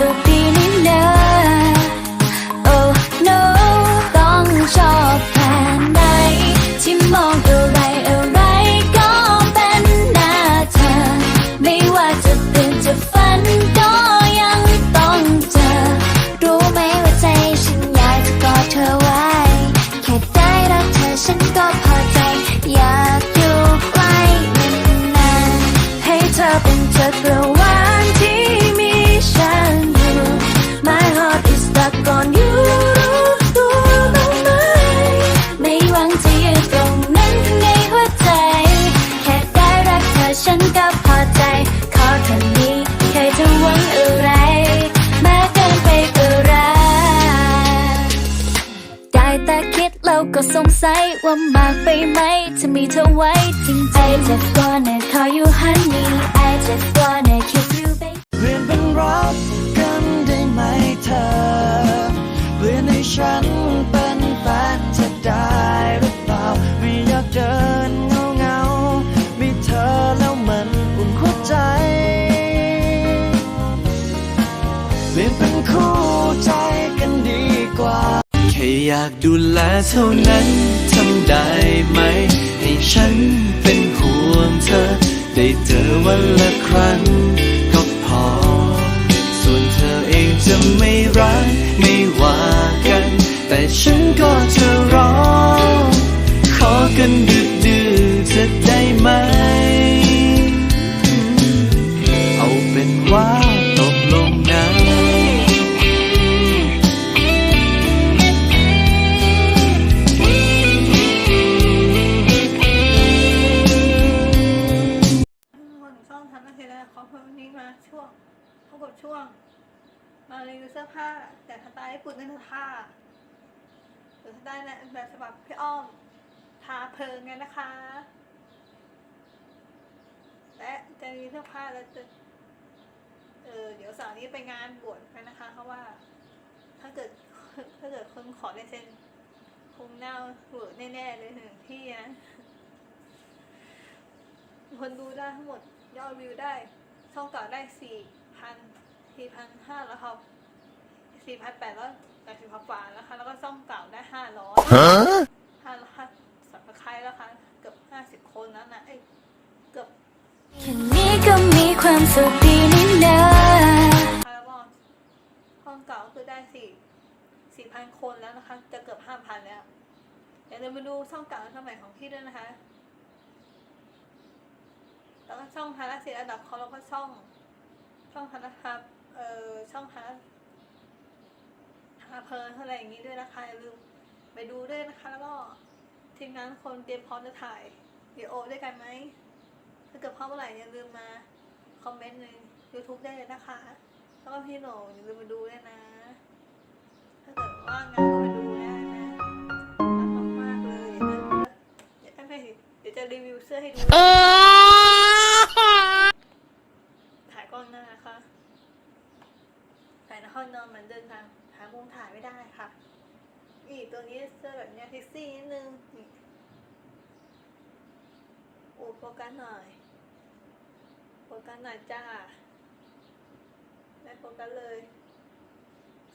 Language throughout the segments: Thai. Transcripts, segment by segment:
สุข ก็สงสัยว่ามากไปไหมจะมีเธอไว้จริงๆ I just wanna call you honey I just wanna kiss อยากดูแลเท่านั้นทำได้ไหม ให้ฉันเป็นห่วงเธอ ได้เจอวันละครั้งก็พอ ส่วนเธอเองจะไม่รักไม่ว่ากัน แต่ฉันก็จะรอ ขอกันดึก ญี่ปุ่นนั่นคือผ้าหรือสไตล์ในแบบฉบับพี่อ้อมทาเพลิงไงนะคะ และจะมีเสื้อผ้าแล้วจะเออเดี๋ยวสาร์นี้ไปงานบวชกันนะคะเพราะว่า ถ้าเกิดถ้าเกิดคนขอลายเซ็นคงหน้าเวอร์แน่ๆเลยถึงที่นะคนดูได้ทั้งหมดยอดวิวได้ ช่องเก่าได้สี่พันสี่พันห้าแล้วครับ สี่พันแปดร้อยแปดสิบกว่าแล้วค่ะแล้วก็ช่องเก่าได้ห้าร้อยห้าร้อยสับครแล้วค่ะ เกือบห้าสิบคนแล้วนะ เอ้ย เกือบแค่นี้ก็มีความสุขดีนี่นาแล้วก็ช่องเก่าคือได้สี่สี่พันคนแล้วนะคะ จะเกือบห้าพันแล้วเดี๋ยวเรามาดูช่องเก่าสมัยของพี่ด้วยนะคะ แล้วก็ช่องฮาราเซียอันดับเขาแล้วก็ช่อง ช่องฮาราครับเอ่อช่องฮาฮา เพลินอะไรอย่างนี้ด้วยนะคะอย่าลืมไปดูด้วยนะคะ แล้วก็ทีมงานคนเตรียมพร้อมจะถ่ายวิดีโอด้วยกันไหมถ้าเกิดพร้อมเมื่อไหร่อย่าลืมมาคอมเมนต์ใน YouTube ได้เลยนะคะ แล้วก็พี่โหน่งอย่าลืมมาดูด้วยนะ ถ้าเกิดว่างงานก็มาดูได้นะรักมากๆเลยเดี๋ยวไม่เดี๋ยวจะรีวิวเสื้อให้ดู ถ่ายกล้องหน้านะคะถ่ายในห้องนอนเหมือนเดินทาง มุมถ่ายไม่ได้ค่ะนี่ตัวนี้เสื้อแบบเนี้ยเซ็กซี่นิดนึงโอ้โฟกัสหน่อยโฟกัสหน่อยจ้าได้โฟกัสเลย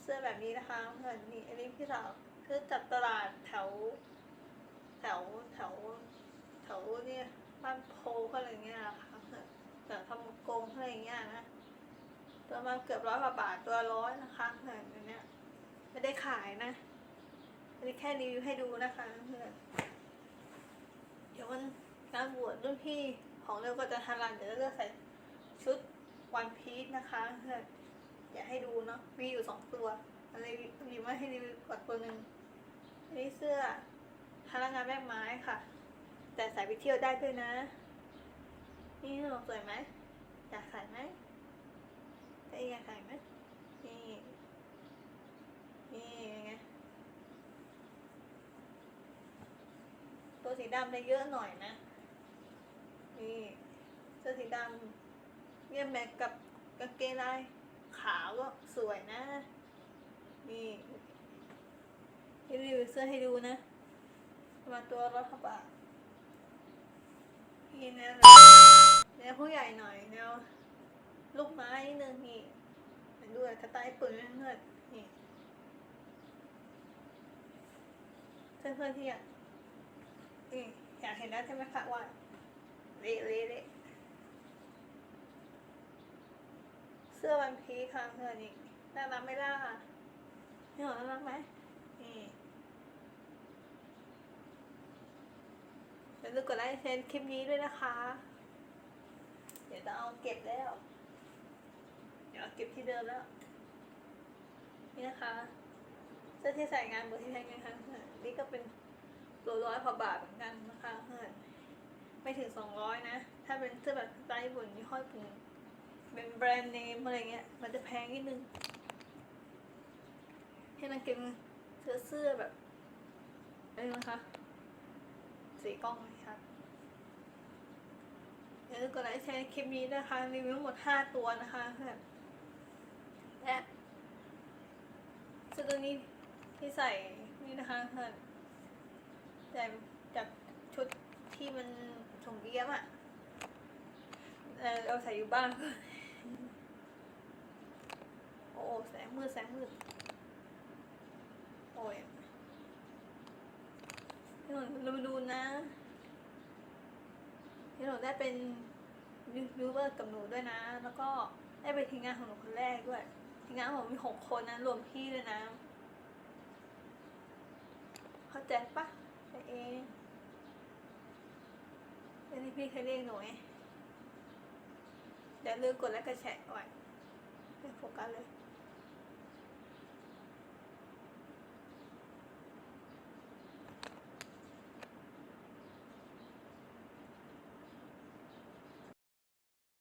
เสื้อแบบนี้นะคะเพื่อนนี่อันนี้พี่สาวคือจัดตลาดแถว แถวแถวแถวเนี่ยบ้านโพก็อะไรเงี้ยค่ะแต่ทำโกงอะไรเงี้ยนะตัวมาเกือบร้อยกว่าบาทตัวร้อยนะคะเพื่อนอันเนี้ย ไม่ได้ขายนะอันนี้แค่รีวิวให้ดูนะคะเพื่อเดี๋ยววันงานบวชรุ่นพี่ของเราก็จะทารันเดี๋ยวเราจะใส่ชุดวันพีชนะคะเพื่อนอยากให้ดูเนาะมีอยู่สองตัวอะไรมีมาให้รีวิวก่อนตัวหนึ่งอันนี้เสื้อพนักงานแม่ไม้ค่ะ แต่ใส่ไปเที่ยวได้ด้วยนะ นี่สวยไหมอยากใส่ไหมแต่อยากใส่ไหมนี่ นี่เป็นไง ตัวสีดำได้เยอะหน่อยนะ นี่เสื้อสีดำเนี่ยแมทกับกางเกงลายขาวก็สวยนะ นี่รีวิวเสื้อให้ดูนะ มาตัวร้อยกว่าบาทนี่นวแนวผู้ใหญ่หน่อยแนวลูกไม้นิดนึงนี่แนด้วยกระต่ายปืนเพื่อนๆนี่เพื่อนเพื่อนๆที่อยาก นี่อยากเห็นแล้วใช่ไหมคะว่าเละเละเละเสื้อวันพีค่ะเพื่อนนี่น่ารักไหมล่ะนี่หรอน่ารักไหมนี่อย่าลืมกดไลค์แชร์คลิปนี้ด้วยนะคะ เดี๋ยวต้องเอาเก็บแล้ว เดี๋ยวเอาเก็บที่เดิมแล้ว นี่นะคะเสื้อที่ใส่งานบนที่ใช้งานครั้งเพื่อนนี่ก็เป็น ตัวร้อยพอบาทเหมือนกันนะคะเพื่อนไม่ถึงสองร้อยนะ ถ้าเป็นเสื้อแบบสไตล์ญี่ปุ่นยี่ห้อปุ่นเป็นแบรนด์เนมอะไรเงี้ย มันจะแพงนิดนึงให้นักเก็บเสื้อเสื้อแบบอะไรนะคะ สีกล้องเลยค่ะอย่าลืมกดไลค์แชร์คลิปนี้นะคะ รีวิวทั้งหมด 5 ตัวนะคะเพื่อนและเสื้อตัวนี้ที่ใส่นี่นะคะเพื่อน แต่จากชุดที่มันส่งเยี่ยมอะเอ่อเราใส่อยู่บ้านโอ้โหแสงมืดแสงมืดโอ้ยให้หนูเรามาดูนะที่หนูได้เป็นยูเบอร์กับหนูด้วยนะ แล้วก็ได้ไปทีมงานของหนูคนแรกด้วยทีมงานของมีหกคนนะรวมพี่ด้วยนะ เข้าใจปะ ไปเองเป็นที่พี่เคยเรียกหนูไงเดี๋ยวลืมกดไลค์กดแชร์ก่อนไม่โฟกัสเลย